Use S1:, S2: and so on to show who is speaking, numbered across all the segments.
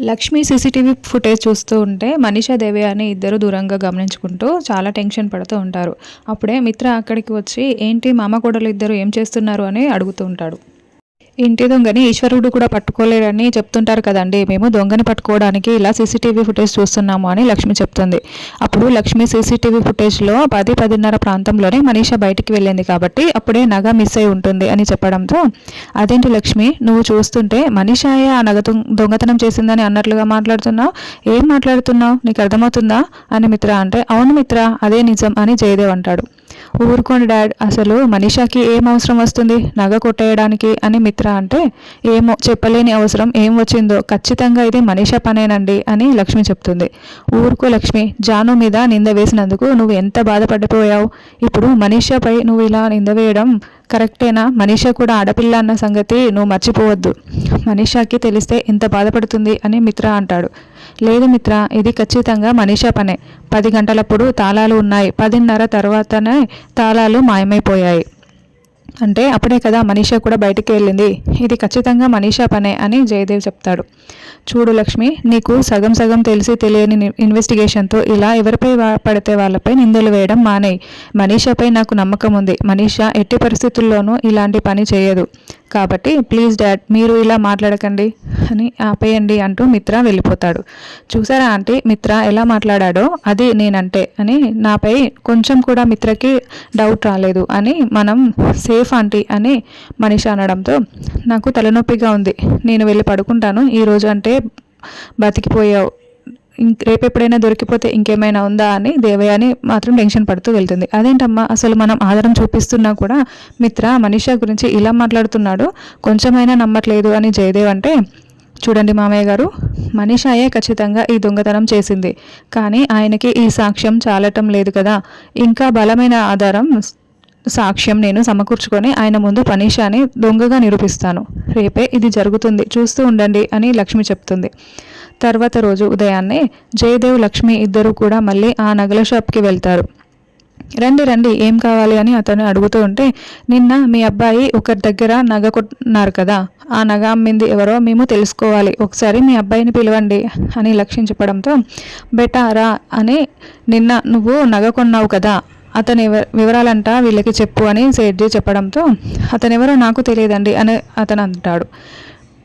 S1: Lakshmi CCTV footage చూస్తూ ఉంటే మనీషా దేవి అని ఇద్దరు దూరంగా గమనించుకుంటూ చాలా టెన్షన్ పడుతూ ఉంటారు. అప్పుడే మిత్ర అక్కడికి వచ్చి ఏంటి మామ కోడలు ఇద్దరు ఏం చేస్తున్నారు? అని అడుగుతూ ఉంటాడు. ఇంటి దొంగని ఈశ్వరుడు కూడా పట్టుకోలేరని చెప్తుంటారు కదండి. మేము దొంగని పట్టుకోవడానికి ఇలా సీసీటీవీ ఫుటేజ్ చూస్తున్నాము అని లక్ష్మి చెప్తుంది. అప్పుడు లక్ష్మి సీసీటీవీ ఫుటేజ్లో పది పదిన్నర ప్రాంతంలోనే మనీషా బయటికి వెళ్ళింది కాబట్టి అప్పుడే నగ మిస్ అయి ఉంటుంది అని చెప్పడంతో అదేంటి లక్ష్మి నువ్వు చూస్తుంటే మనీషాయే ఆ నగ దొంగతనం చేసిందని అన్నట్లుగా మాట్లాడుతున్నావు? ఏం మాట్లాడుతున్నావు? నీకు అర్థమవుతుందా? అని మిత్ర అంటే అవును మిత్ర అదే నిజం అని జయదేవ్ అంటాడు. ఊరుకోండి డాడ్. అసలు మనీషాకి ఏం అవసరం వస్తుంది? నగ కొట్టేయడానికి అని మిత్ర అంటే ఏమో చెప్పలేని అవసరం ఏం వచ్చిందో ఖచ్చితంగా ఇది మనీషా పనేనండి అని లక్ష్మి చెప్తుంది. ఊరుకో లక్ష్మి జాను మీద నింద వేసినందుకు నువ్వు ఎంత బాధపడిపోయావు? ఇప్పుడు మనీషాపై నువ్వు ఇలా నింద వేయడం కరెక్టేనా? మనీషా కూడా ఆడపిల్ల అన్న సంగతి నువ్వు మర్చిపోవద్దు. మనీషాకి తెలిస్తే ఎంత బాధపడుతుంది అని మిత్ర అంటాడు. లేదు మిత్ర ఇది ఖచ్చితంగా మనీషా పనే. పది గంటలప్పుడు తాళాలు ఉన్నాయి. పదిన్నర తర్వాతనే తాళాలు మాయమైపోయాయి. అంటే అప్పుడే కదా మనీషా కూడా బయటికి వెళ్ళింది. ఇది ఖచ్చితంగా మనీషా పనే అని జయదేవ్ చెప్తాడు. చూడు లక్ష్మి నీకు సగం సగం తెలిసి తెలియని ఇన్వెస్టిగేషన్తో ఇలా ఎవరిపై పడితే వాళ్ళపై నిందలు వేయడం మానేయి. మనీషాపై నాకు నమ్మకం ఉంది. మనీషా ఎట్టి పరిస్థితుల్లోనూ ఇలాంటి పని చేయదు. కాబట్టి ప్లీజ్ డాడ్ మీరు ఇలా మాట్లాడకండి అని ఆపేయండి అంటూ మిత్ర వెళ్ళిపోతాడు. చూసారా ఆంటీ మిత్ర ఎలా మాట్లాడాడో? అది నేనంటే అని నాపై కొంచెం కూడా మిత్రకి డౌట్ రాలేదు అని మనం సేఫ్ ఆంటీ అని మనిషి అనడంతో నాకు తలనొప్పిగా ఉంది నేను వెళ్ళి పడుకుంటాను ఈరోజు అంటే బతికిపోయావు రేపు ఎప్పుడైనా దొరికిపోతే ఇంకేమైనా ఉందా అని దేవయాని మాత్రం టెన్షన్ పడుతూ వెళ్తుంది. అదేంటమ్మా అసలు మనం ఆధారం చూపిస్తున్నా కూడా మిత్ర మనిష గురించి ఇలా మాట్లాడుతున్నాడు కొంచెమైనా నమ్మట్లేదు అని జయదేవ్ అంటే చూడండి మామయ్య గారు మనీషాయే ఖచ్చితంగా ఈ దొంగతనం చేసింది. కానీ ఆయనకి ఈ సాక్ష్యం చాలటం లేదు కదా. ఇంకా బలమైన ఆధారం సాక్ష్యం నేను సమకూర్చుకొని ఆయన ముందు పనీషాని దొంగగా నిరూపిస్తాను. రేపే ఇది జరుగుతుంది చూస్తూ ఉండండి అని లక్ష్మి చెప్తుంది. తర్వాత రోజు ఉదయాన్నే జయదేవ్ లక్ష్మి ఇద్దరు కూడా మళ్ళీ ఆ నగల షాప్కి వెళ్తారు. రండి రండి ఏం కావాలి అని అతను అడుగుతూ ఉంటే నిన్న మీ అబ్బాయి ఒకరి దగ్గర నగ కొట్టున్నారు కదా ఆ నగ అమ్మింది ఎవరో మేము తెలుసుకోవాలి ఒకసారి మీ అబ్బాయిని పిలవండి అని లక్ష్యం చెప్పడంతో బెటారా అని నిన్న నువ్వు నగ కొన్నావు కదా అతని వివరాలంట వీళ్ళకి చెప్పు అని సేట్జీ చెప్పడంతో అతనెవరో నాకు తెలియదండి అని అతను అంటాడు.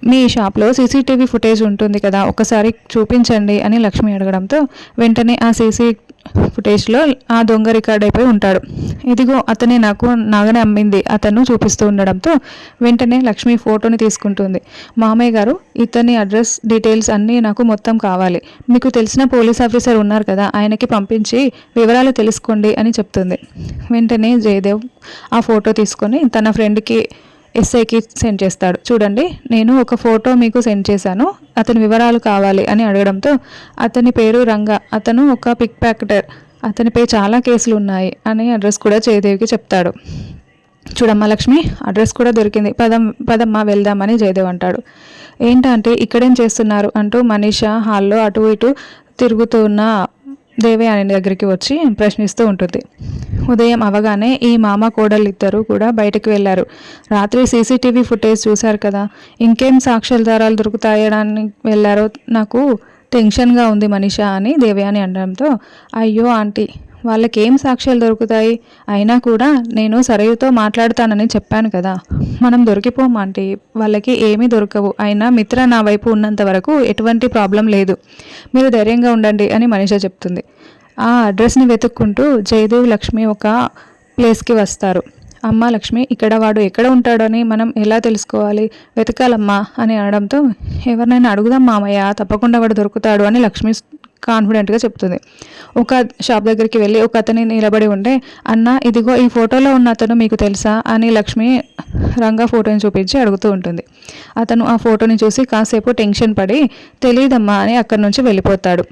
S1: మీ షాప్లో సీసీటీవీ ఫుటేజ్ ఉంటుంది కదా ఒకసారి చూపించండి అని లక్ష్మి అడగడంతో వెంటనే ఆ సీసీ ఫుటేజ్లో ఆ దొంగ రికార్డ్ అయిపోయి ఉంటాడు. ఇదిగో అతనే నాకు నాగనే అమ్మింది అతను చూపిస్తూ ఉండడంతో వెంటనే లక్ష్మి ఫోటోని తీసుకుంటుంది. మామయ్య గారు ఇతని అడ్రస్ డీటెయిల్స్ అన్నీ నాకు మొత్తం కావాలి. మీకు తెలిసిన పోలీస్ ఆఫీసర్ ఉన్నారు కదా ఆయనకి పంపించి వివరాలు తెలుసుకోండి అని చెప్తుంది. వెంటనే జయదేవ్ ఆ ఫోటో తీసుకొని తన ఫ్రెండ్కి ఎస్ఐకి సెండ్ చేస్తాడు. చూడండి నేను ఒక ఫోటో మీకు సెండ్ చేశాను. అతని వివరాలు కావాలి అని అడగడంతో అతని పేరు రంగ అతను ఒక పిక్ ప్యాకెటర్ అతనిపై చాలా కేసులు ఉన్నాయి అని అడ్రస్ కూడా జయదేవికి చెప్తాడు. చూడమ్మ లక్ష్మి అడ్రస్ కూడా దొరికింది. పదం పదమ్మ వెళ్దామని జయదేవ్ అంటాడు. ఏంటంటే ఇక్కడేం చేస్తున్నారు అంటూ మనీషా హాల్లో అటు ఇటు తిరుగుతున్న దేవయాని దగ్గరికి వచ్చి ప్రశ్నిస్తూ ఉంటుంది. ఉదయం అవగానే ఈ మామ కోడలిద్దరూ కూడా బయటకు వెళ్ళారు రాత్రి సీసీటీవీ ఫుటేజ్ చూశారు కదా. ఇంకేం సాక్ష్యాధారాలు దొరుకుతాయడానికి వెళ్ళారో నాకు టెన్షన్గా ఉంది మనిషా అని దేవయాని అనడంతో అయ్యో ఆంటీ వాళ్ళకేం సాక్ష్యాలు దొరుకుతాయి? అయినా కూడా నేను సరయుతో మాట్లాడతానని చెప్పాను కదా. మనం దొరికిపోమంటే వాళ్ళకి ఏమీ దొరకవు. అయినా మిత్ర నా వైపు ఉన్నంత వరకు ఎటువంటి ప్రాబ్లం లేదు. మీరు ధైర్యంగా ఉండండి అని మనిష చెప్తుంది. ఆ అడ్రస్ని వెతుక్కుంటూ జయదేవ్ లక్ష్మి ఒక ప్లేస్కి వస్తారు. అమ్మ లక్ష్మి ఇక్కడ వాడు ఎక్కడ ఉంటాడని మనం ఎలా తెలుసుకోవాలి? వెతకాలమ్మా అని అనడంతో ఎవరినైనా అడుగుదాం మామయ్య తప్పకుండా వాడు దొరుకుతాడు అని లక్ష్మి కాన్ఫిడెంట్గా చెప్తుంది. ఒక షాప్ దగ్గరికి వెళ్ళి ఒక అతని నిలబడి ఉంటే అన్న ఇదిగో ఈ ఫోటోలో ఉన్న అతను మీకు తెలుసా? అని లక్ష్మి రంగా ఫోటోని చూపించి అడుగుతూ ఉంటుంది. అతను ఆ ఫోటోని చూసి కాసేపు టెన్షన్ పడి తెలియదమ్మా అని అక్కడి నుంచి వెళ్ళిపోతాడు.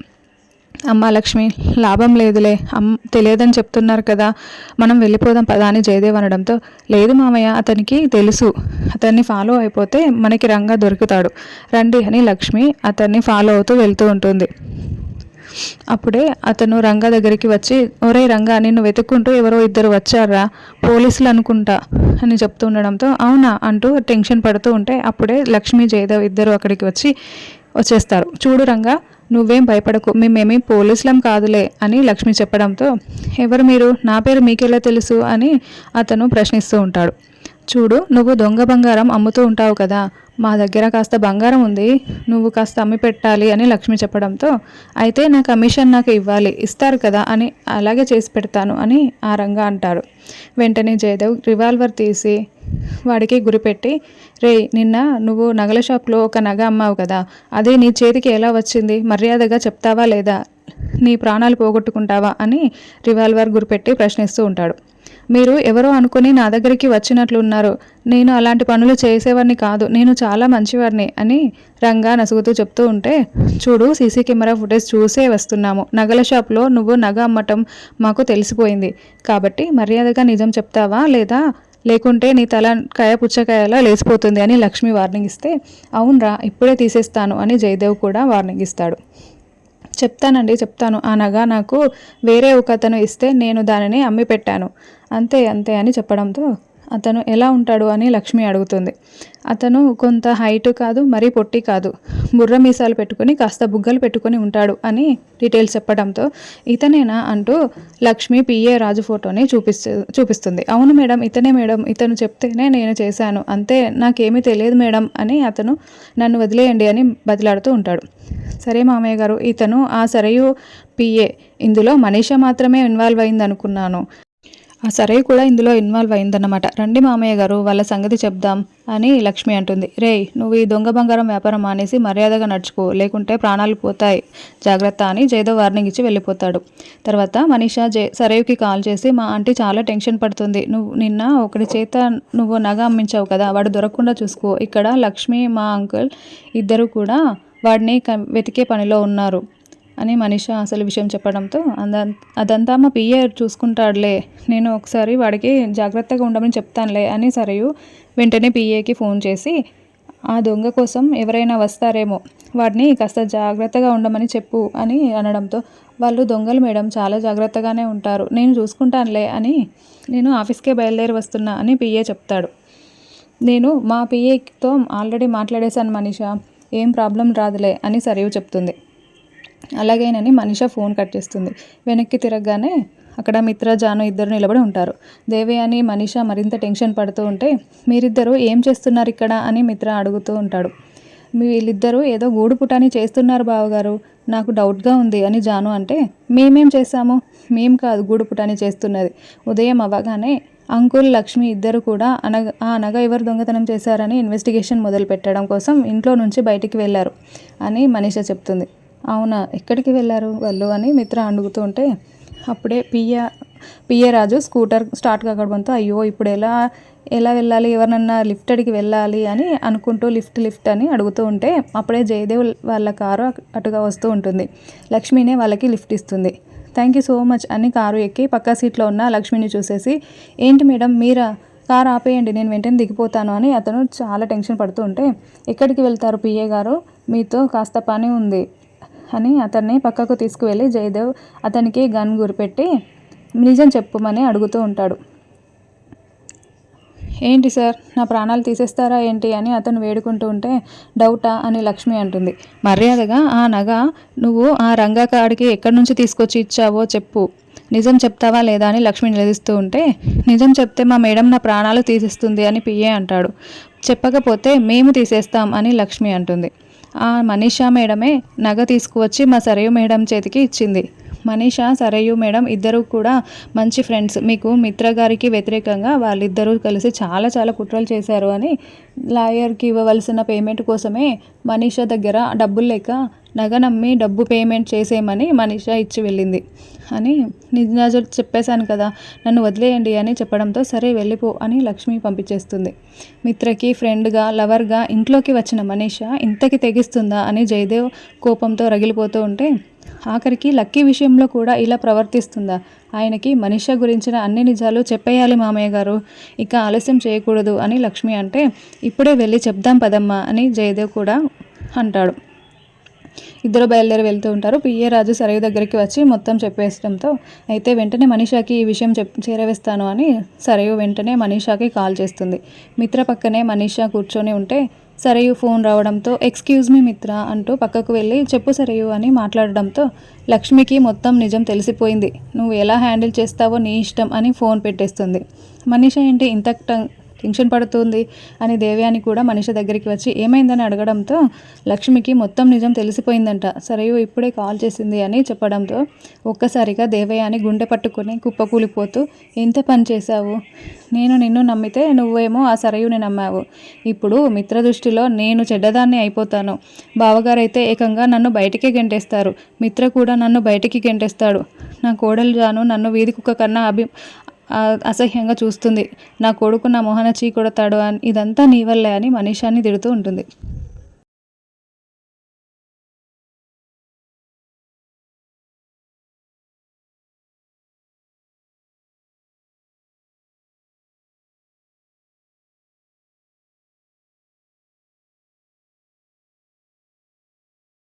S1: అమ్మ లక్ష్మి లాభం లేదులే. అమ్ తెలియదని చెప్తున్నారు కదా. మనం వెళ్ళిపోదాం పదా అని జయదేవ్ అనడంతో లేదు మామయ్య అతనికి తెలుసు. అతన్ని ఫాలో అయిపోతే మనకి రంగా దొరుకుతాడు. రండి అని లక్ష్మి అతన్ని ఫాలో అవుతూ వెళ్తూ ఉంటుంది. అప్పుడే అతను రంగా దగ్గరికి వచ్చి ఒరే రంగా నిన్ను వెతుక్కుంటూ ఎవరో ఇద్దరు వచ్చారా? పోలీసులు అనుకుంటా అని చెప్తూ ఉండడంతో అవునా అంటూ టెన్షన్ పడుతూ ఉంటే అప్పుడే లక్ష్మీ జయదేవ్ ఇద్దరు అక్కడికి వచ్చి వచ్చేస్తారు. చూడు రంగా నువ్వేం భయపడకు మేమేమీ పోలీసులం కాదులే అని లక్ష్మి చెప్పడంతో ఎవరు మీరు? నా పేరు మీకెలా తెలుసు? అని అతను ప్రశ్నిస్తూ ఉంటాడు. చూడు నువ్వు దొంగ బంగారం అమ్ముతూ ఉంటావు కదా. మా దగ్గర కాస్త బంగారం ఉంది. నువ్వు కాస్త అమ్మి పెట్టాలి అని లక్ష్మి చెప్పడంతో అయితే నా కమిషన్ నాకు ఇవ్వాలి ఇస్తారు కదా అని అలాగే చేసి పెడతాను అని ఆ రంగా అంటాడు. వెంటనే జయదేవ్ రివాల్వర్ తీసి వాడికి గురిపెట్టి రే నిన్న నువ్వు నగల షాప్లో ఒక నగ అమ్మావు కదా. అదే నీ చేతికి ఎలా వచ్చింది? మర్యాదగా చెప్తావా లేదా? నీ ప్రాణాలు పోగొట్టుకుంటావా? అని రివాల్వర్ గురిపెట్టి ప్రశ్నిస్తూ ఉంటాడు. మీరు ఎవరో అనుకుని నా దగ్గరికి వచ్చినట్లున్నారు. నేను అలాంటి పనులు చేసేవాడిని కాదు. నేను చాలా మంచివాడిని అని రంగా నసుగుతూ చెప్తూ ఉంటే చూడు సీసీ కెమెరా ఫుటేజ్ చూసే వస్తున్నాము. నగల షాప్లో నువ్వు నగ అమ్మటం మాకు తెలిసిపోయింది. కాబట్టి మర్యాదగా నిజం చెప్తావా లేదా? లేకుంటే నీ తల కాయ పుచ్చకాయలా లేచిపోతుంది అని లక్ష్మి వార్నింగ్ ఇస్తే అవునరా ఇప్పుడే తీసేస్తాను అని జయదేవ్ కూడా వార్నింగ్ ఇస్తాడు. చెప్తానండి చెప్తాను. ఆ నాకు వేరే ఒక అతను ఇస్తే నేను దానిని అమ్మి పెట్టాను. అంతే అంతే అని చెప్పడంతో అతను ఎలా ఉంటాడు అని లక్ష్మి అడుగుతుంది. అతను కొంత హైట్ కాదు మరీ పొట్టి కాదు. బుర్ర మీసాలు పెట్టుకుని కాస్త బుగ్గలు పెట్టుకుని ఉంటాడు అని డీటెయిల్స్ చెప్పడంతో ఇతనేనా అంటూ లక్ష్మి పిఏ రాజు ఫోటోని చూపిస్తు చూపిస్తుంది. అవును మేడం ఇతనే మేడం ఇతను చెప్తేనే నేను చేశాను. అంతే నాకేమీ తెలియదు మేడం అని అతను నన్ను వదిలేయండి అని బదిలాడుతూ ఉంటాడు. సరే మామయ్య గారు ఇతను ఆ సరయు పిఏ. ఇందులో మనీష మాత్రమే ఇన్వాల్వ్ అయింది అనుకున్నాను సరే కూడా ఇందులో ఇన్వాల్వ్ అయిందన్నమాట. రండి మామయ్య గారు వాళ్ళ సంగతి చెప్దాం అని లక్ష్మి అంటుంది. రే నువ్వు ఈ దొంగ బంగారం వ్యాపారం మానేసి మర్యాదగా నడుచుకో లేకుంటే ప్రాణాలు పోతాయి. జాగ్రత్త అని జయదేవ్ వార్నింగ్ ఇచ్చి వెళ్ళిపోతాడు. తర్వాత మనీషా జే సరేవ్కి కాల్ చేసి మా ఆంటీ చాలా టెన్షన్ పడుతుంది. నువ్వు నిన్న ఒకటి చేత నువ్వు నగ అమ్మించావు కదా వాడు దొరకకుండా చూసుకో. ఇక్కడ లక్ష్మి మా అంకుల్ ఇద్దరు కూడా వాడిని వెతికే పనిలో ఉన్నారు. అని మనిష అసలు విషయం చెప్పడంతో అదంతా మా పిఏ చూసుకుంటాడులే నేను ఒకసారి వాడికి జాగ్రత్తగా ఉండమని చెప్తానులే అని సరయు వెంటనే పిఏకి ఫోన్ చేసి ఆ దొంగ కోసం ఎవరైనా వస్తారేమో వాడిని కాస్త జాగ్రత్తగా ఉండమని చెప్పు అని అనడంతో వాళ్ళు దొంగలు మేడం చాలా జాగ్రత్తగానే ఉంటారు నేను చూసుకుంటానులే అని నేను ఆఫీస్కే బయలుదేరి వస్తున్నా అని పిఏ చెప్తాడు. నేను మా పిఏతో ఆల్రెడీ మాట్లాడేశాను మనీషా ఏం ప్రాబ్లం రాదులే అని సరియు చెప్తుంది. అలాగేనని మనిష ఫోన్ కట్ చేస్తుంది. వెనక్కి తిరగగానే అక్కడ మిత్ర జాను ఇద్దరు నిలబడి ఉంటారు. దేవి అని మనిష మరింత టెన్షన్ పడుతూ ఉంటే మీరిద్దరూ ఏం చేస్తున్నారు ఇక్కడ? అని మిత్ర అడుగుతూ ఉంటాడు. వీళ్ళిద్దరూ ఏదో గూడు పుటాని చేస్తున్నారు బావగారు. నాకు డౌట్గా ఉంది అని జాను అంటే మేమేం చేశాము? మేం కాదు గూడు పుటాని చేస్తున్నది. ఉదయం అవ్వగానే అంకుల్ లక్ష్మి ఇద్దరు కూడా అనగ ఆ అనగా ఎవరు దొంగతనం చేశారని ఇన్వెస్టిగేషన్ మొదలు పెట్టడం కోసం ఇంట్లో నుంచి బయటికి వెళ్ళారు అని మనీష చెప్తుంది. అవునా ఎక్కడికి వెళ్ళారు వాళ్ళు అని మిత్ర అడుగుతూ ఉంటే అప్పుడే పియ్య పిఏ రాజు స్కూటర్ స్టార్ట్ కాకపోతే అయ్యో ఇప్పుడు ఎలా ఎలా వెళ్ళాలి ఎవరినన్నా లిఫ్ట్ అడిగి వెళ్ళాలి అని అనుకుంటూ లిఫ్ట్ లిఫ్ట్ అని అడుగుతూ ఉంటే అప్పుడే జయదేవ్ వాళ్ళ కారు అటుగా వస్తూ ఉంటుంది. లక్ష్మినే వాళ్ళకి లిఫ్ట్ ఇస్తుంది. థ్యాంక్ యూ సో మచ్ అని కారు ఎక్కి పక్క సీట్లో ఉన్న లక్ష్మిని చూసేసి ఏంటి మేడం మీరా? కారు ఆపేయండి నేను వెంటనే దిగిపోతాను అని అతను చాలా టెన్షన్ పడుతూ ఉంటే ఎక్కడికి వెళ్తారు పిఏ గారు? మీతో కాస్త పని ఉంది. అని అతన్ని పక్కకు తీసుకువెళ్ళి జయదేవ్ అతనికి గన్ గురిపెట్టి నిజం చెప్పుమని అడుగుతూ ఉంటాడు. ఏంటి సార్ నా ప్రాణాలు తీసేస్తారా ఏంటి? అని అతను వేడుకుంటూ ఉంటే డౌటా? అని లక్ష్మి అంటుంది. మర్యాదగా ఆ నగ నువ్వు ఆ రంగాకాడికి ఎక్కడి నుంచి తీసుకొచ్చి ఇచ్చావో చెప్పు. నిజం చెప్తావా లేదా అని లక్ష్మి నిలదీస్తూ ఉంటే నిజం చెప్తే మా మేడం నా ప్రాణాలు తీసేస్తుంది అని పిఏ అంటాడు. చెప్పకపోతే మేము తీసేస్తాం అని లక్ష్మి అంటుంది. ఆ మనీషా మేడమే నగ తీసుకువచ్చి మా సరయు మేడం చేతికి ఇచ్చింది. మనీషా సరయు మేడం ఇద్దరు కూడా మంచి ఫ్రెండ్స్. మీకు మిత్ర గారికి వ్యతిరేకంగా వాళ్ళిద్దరూ కలిసి చాలా చాలా కుట్రలు చేశారు అని లాయర్కి ఇవ్వవలసిన పేమెంట్ కోసమే మనీషా దగ్గర డబ్బులు లేక నగ నమ్మి డబ్బు పేమెంట్ చేసేయమని మనీషా ఇచ్చి వెళ్ళింది. అని నిజాజు చెప్పేశాను కదా నన్ను వదిలేయండి అని చెప్పడంతో సరే వెళ్ళిపో అని లక్ష్మి పంపించేస్తుంది. మిత్రకి ఫ్రెండ్గా లవర్గా ఇంట్లోకి వచ్చిన మనీష ఇంతకి తెగిస్తుందా అని జయదేవ్ కోపంతో రగిలిపోతూ ఉంటే ఆఖరికి లక్కీ విషయంలో కూడా ఇలా ప్రవర్తిస్తుందా? ఆయనకి మనిష గురించిన అన్ని నిజాలు చెప్పేయాలి మామయ్య గారు. ఇక ఆలస్యం చేయకూడదు అని లక్ష్మి అంటే ఇప్పుడే వెళ్ళి చెప్దాం పదమ్మా అని జయదేవ్ కూడా అంటాడు. ఇద్దరు బయలుదేరి వెళ్తూ ఉంటారు. పిఏ రాజు సరయు దగ్గరికి వచ్చి మొత్తం చెప్పేసడంతో అయితే వెంటనే మనీషాకి ఈ విషయం చెప్ చేరవేస్తాను అని సరయు వెంటనే మనీషాకి కాల్ చేస్తుంది. మిత్ర పక్కనే మనీషా కూర్చొని ఉంటే సరయు ఫోన్ రావడంతో ఎక్స్క్యూజ్ మీ మిత్ర అంటూ పక్కకు వెళ్ళి చెప్పు సరయు అని మాట్లాడడంతో లక్ష్మికి మొత్తం నిజం తెలిసిపోయింది. నువ్వు ఎలా హ్యాండిల్ చేస్తావో నీ ఇష్టం అని ఫోన్ పెట్టేస్తుంది. మనీష ఏంటి ఇంత టెన్షన్ పడుతుంది అని దేవయాని కూడా మనిషి దగ్గరికి వచ్చి ఏమైందని అడగడంతో లక్ష్మికి మొత్తం నిజం తెలిసిపోయిందంట. సరయు ఇప్పుడే కాల్ చేసింది అని చెప్పడంతో ఒక్కసారిగా దేవయాని గుండె పట్టుకుని కుప్పకూలిపోతూ ఎంత పని చేశావు? నేను నిన్ను నమ్మితే నువ్వేమో ఆ సరయుని నమ్మావు. ఇప్పుడు మిత్ర దృష్టిలో నేను చెడ్డదాన్ని అయిపోతాను. బావగారైతే ఏకంగా నన్ను బయటికే గెంటేస్తారు. మిత్ర కూడా నన్ను బయటికి గెంటేస్తాడు. నా కోడలు జాను నన్ను వీధి కుక్క కన్నా అభి అసహ్యంగా చూస్తుంది. నా కొడుకు నా మొహన చీ కొడతాడు అని ఇదంతా నీ వల్లే అని మనీషాని తిడుతూ ఉంటుంది.